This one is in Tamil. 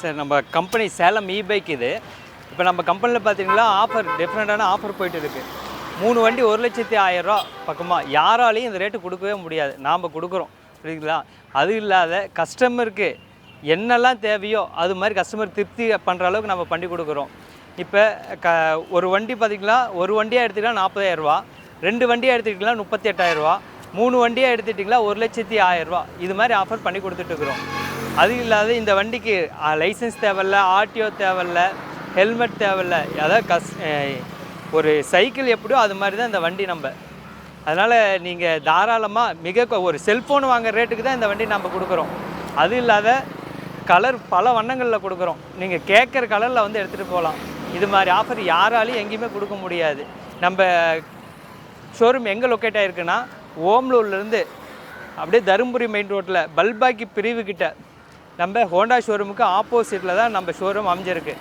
சார் நம்ம கம்பெனி சேலம் இ பைக் இது. இப்போ நம்ம கம்பெனியில் பார்த்தீங்கன்னா ஆஃபர் டிஃப்ரெண்ட்டான ஆஃபர் போயிட்டு இருக்கு. மூணு வண்டி ஒரு லட்சத்தி ஆயிரரூவா பக்கமாக யாராலையும் இந்த ரேட்டு கொடுக்கவே முடியாது. நாம் கொடுக்குறோம். புரியுதுங்களா? அது இல்லாத கஸ்டமருக்கு என்னெல்லாம் தேவையோ அது மாதிரி கஸ்டமர் திருப்தி பண்ணுற அளவுக்கு நம்ம பண்ணி கொடுக்குறோம். இப்போ க ஒரு வண்டி பார்த்திங்கன்னா ஒரு வண்டியாக எடுத்துக்கிட்டால் நாற்பதாயிரம் ரூபா. ரெண்டு வண்டியாக எடுத்துக்கிட்டிங்கன்னா முப்பத்தி எட்டாயிரரூவா மூணு வண்டியாக எடுத்துட்டிங்களா ஒரு லட்சத்தி ஆயிரரூவா இது மாதிரி ஆஃபர் பண்ணி கொடுத்துட்ருக்குறோம் அது இல்லாத இந்த வண்டிக்கு லைசன்ஸ் தேவையில்ல ஆர்டிஓ தேவையில்ல ஹெல்மெட் தேவையில்ல அதாவது கஸ் ஒரு சைக்கிள் எப்படியோ அது மாதிரி தான் இந்த வண்டி நம்ம. அதனால் நீங்கள் தாராளமாக மிக ஒரு செல்ஃபோன் வாங்குற ரேட்டுக்கு தான் இந்த வண்டி நம்ம கொடுக்குறோம். அது இல்லாத கலர் பல வண்ணங்களில் கொடுக்குறோம். நீங்கள் கேட்குற கலரில் வந்து எடுத்துகிட்டு போகலாம். இது மாதிரி ஆஃபர் யாராலையும் எங்கேயுமே கொடுக்க முடியாது. நம்ம ஷோரூம் எங்கே லொக்கேட் ஆகிருக்குன்னா ஓம்லூர்லேருந்து அப்படியே தருமபுரி மெயின் ரோட்டில் பல்பாக்கி பிரிவுக்கிட்ட நம்ம ஹோண்டா ஷோரூமுக்கு ஆப்போசிட்டில் தான் நம்ம ஷோரூம் அமைஞ்சிருக்கு.